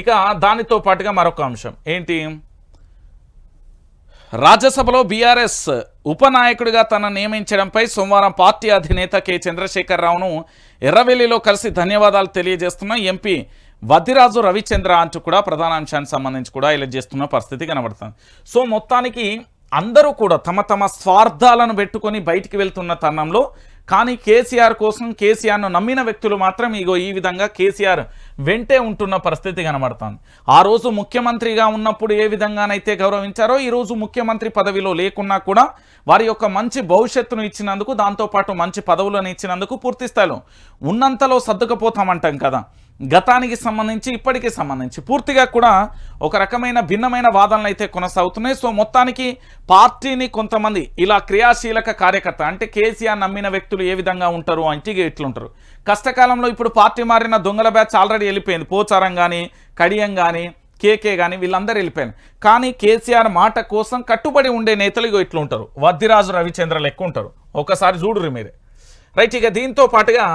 ఇక దానితో పాటుగా మరొక అంశం. ఏంటి? రాజ్యసభలో బీఆర్ఎస్ ఉపనాయకుడిగా తన నియమించడంపై సోమవారం పార్టీ అధినేత కె. చంద్రశేఖరరావును ఎర్రవెల్లిలో కలిసి ధన్యవాదాలు తెలియజేస్తున్న ఎంపీ వద్దిరాజు రవిచంద్ర అంటూ కూడా ప్రధాన అంశానికి సంబంధించి కూడా ఇలా చేస్తున్న పరిస్థితి కనబడుతుంది. సో మొత్తానికి అందరూ కూడా తమ తమ స్వార్థాలను పెట్టుకొని బయటికి వెళ్తున్న తరుణంలో కానీ కేసీఆర్ కోసం కేసీఆర్ను నమ్మిన వ్యక్తులు మాత్రం ఇగో ఈ విధంగా కేసీఆర్ వెంటే ఉంటున్న పరిస్థితి కనబడుతుంది. ఆ రోజు ముఖ్యమంత్రిగా ఉన్నప్పుడు ఏ విధంగానైతే గౌరవించారో ఈ రోజు ముఖ్యమంత్రి పదవిలో లేకున్నా కూడా వారి యొక్క మంచి భవిష్యత్తును ఇచ్చినందుకు దాంతోపాటు మంచి పదవులను ఇచ్చినందుకు పూర్తి స్థాయిలో ఉన్నంతలో సర్దుకుపోతామంటాం కదా. గతానికి సంబంధించి ఇప్పటికి సంబంధించి పూర్తిగా కూడా ఒక రకమైన భిన్నమైన వాదనలు అయితే కొనసాగుతున్నాయి. సో మొత్తానికి పార్టీని కొంతమంది ఇలా క్రియాశీలక కార్యకర్త అంటే కేసీఆర్ నమ్మిన వ్యక్తులు ఏ విధంగా ఉంటారు? అంటే ఇక ఇట్లుంటారు కష్టకాలంలో ఇప్పుడు పార్టీ మారిన దొంగల బ్యాచ్ ఆల్రెడీ వెళ్ళిపోయింది. పోచారం కానీ కడియం కానీ కేకే కానీ వీళ్ళందరూ వెళ్ళిపోయారు కానీ కేసీఆర్ మాట కోసం కట్టుబడి ఉండే నేతలు ఇగో ఇట్లుంటారు. వద్దిరాజు రవిచంద్ర లెక్క ఉంటారు. ఒకసారి చూడుర్రి మీరే. రైట్ ఇక దీంతో పాటుగా